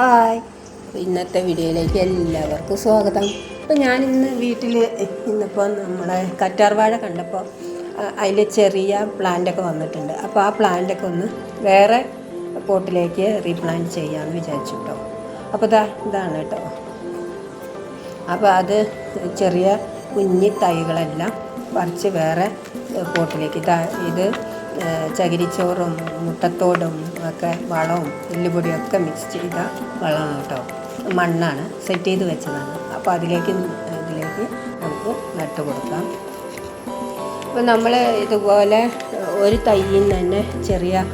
Hi. ഇന്നത്തെ വീഡിയോയിലേക്ക് എല്ലാവർക്കും സ്വാഗതം. അപ്പോൾ ഞാനിന്ന് വീട്ടിൽ ഇന്നിപ്പോൾ നമ്മളെ കറ്റാർവാഴ കണ്ടപ്പോൾ അതിൽ ചെറിയ പ്ലാന്റൊക്കെ വന്നിട്ടുണ്ട്. അപ്പോൾ ആ പ്ലാന്റൊക്കെ ഒന്ന് വേറെ പോട്ടിലേക്ക് റീപ്ലാന്റ് ചെയ്യാമെന്ന് വിചാരിച്ചു കേട്ടോ അപ്പോൾ ഇതാ ഇതാണ് കേട്ടോ. അപ്പോൾ അത് ചെറിയ കുഞ്ഞി തൈകളെല്ലാം പറിച്ച് വേറെ പോട്ടിലേക്ക് ഇതാ ചകിരിച്ചോറും മുട്ടത്തോടും ഒക്കെ വളവും എല്ലുപൊടിയും ഒക്കെ മിക്സ് ചെയ്ത വളമാണ് കേട്ടോ. മണ്ണാണ് സെറ്റ് ചെയ്ത് വെച്ചതാണ്. അപ്പോൾ അതിലേക്ക് ഇതിലേക്ക് നമുക്ക് നട്ട് കൊടുക്കാം. അപ്പോൾ നമ്മൾ ഇതുപോലെ ഒരു തൈയിൽ നിന്ന് തന്നെ ചെറിയ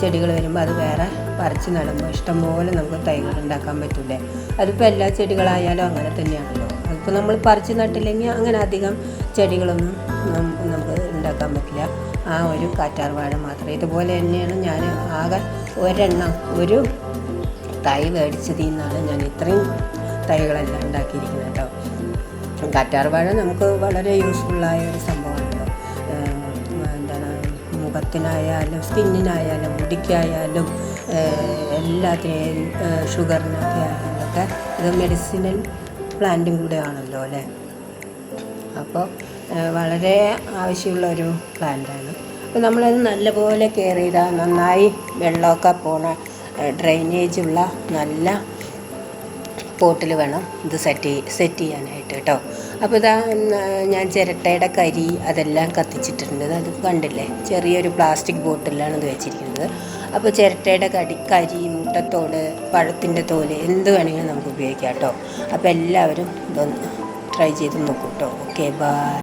ചെടികൾ വരുമ്പോൾ അത് വേറെ പറിച്ച് നടുമ്പോൾ ഇഷ്ടംപോലെ നമുക്ക് തൈകൾ ഉണ്ടാക്കാൻ പറ്റില്ലേ? അതിപ്പോൾ എല്ലാ ചെടികളായാലും അങ്ങനെ തന്നെയാണല്ലോ. അതിപ്പോൾ നമ്മൾ പറിച്ച് നട്ടില്ലെങ്കിൽ അങ്ങനെ അധികം ചെടികളൊന്നും നമുക്ക് ഉണ്ടാക്കാൻ പറ്റില്ല. ആ ഒരു കാറ്റാർ വാഴ മാത്രം ഇതുപോലെ തന്നെയാണ് ഞാൻ ആകെ ഒരെണ്ണം ഒരു തൈ മേടിച്ചതിൽ നിന്നാണ് ഞാൻ ഇത്രയും തൈകളെല്ലാം ഉണ്ടാക്കിയിരിക്കുന്നത് കേട്ടോ. കാറ്റാർ വാഴ നമുക്ക് വളരെ യൂസ്ഫുള്ളായ ഒരു സംഭവമാണല്ലോ ഏഹ് എന്താണ് മുഖത്തിനായാലും സ്കിന്നിനായാലും മുടിക്കായാലും എല്ലാത്തിനും ഷുഗറിനൊക്കെ ആയാലും ഒക്കെ ഇത് മെഡിസിനൽ പ്ലാന്റും കൂടെ ആണല്ലോ അല്ലേ? അപ്പോൾ വളരെ ആവശ്യമുള്ള ഒരു പ്ലാന്റാണ്. അപ്പോൾ നമ്മളത് നല്ലപോലെ കെയർ ചെയ്താൽ നന്നായി വെള്ളമൊക്കെ പോണ ഡ്രെയിനേജ് ഉള്ള നല്ല പോട്ടിൽ വേണം ഇത് സെറ്റ് സെറ്റ് ചെയ്യാനായിട്ട് കേട്ടോ. അപ്പോൾ ഇതാ ഞാൻ ചിരട്ടയുടെ കരി അതെല്ലാം കത്തിച്ചിട്ടുണ്ട്. അത് കണ്ടില്ലേ? ചെറിയൊരു പ്ലാസ്റ്റിക് ബോട്ടിലാണ് ഇത് വെച്ചിരിക്കുന്നത്. അപ്പോൾ ചിരട്ടയുടെ കടി കരി മുട്ടത്തോട് പഴത്തിന്റെ തോൽ എന്ത് വേണമെങ്കിലും നമുക്ക് ഉപയോഗിക്കാം കേട്ടോ. അപ്പോൾ എല്ലാവരും ഇതൊന്ന് ട്രൈ ചെയ്ത് നോക്കൂ കേട്ടോ. Okay bye